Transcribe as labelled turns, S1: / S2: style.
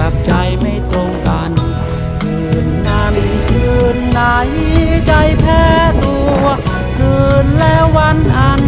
S1: กับใจไม่ตรงกัน คืนนั้นคืนไหนใจแพ้ตัว คืนแล้ววันอัน